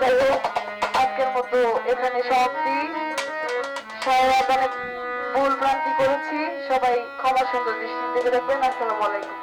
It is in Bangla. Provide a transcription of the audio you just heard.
যাই হোক, আজকের মতো এখানে সমাপ্তি। সবাই অনেক ভুল ভ্রান্তি করেছি। সবাই ক্ষমা সুন্দর দৃষ্টিতে দেখবেন। আসসালামু আলাইকুম।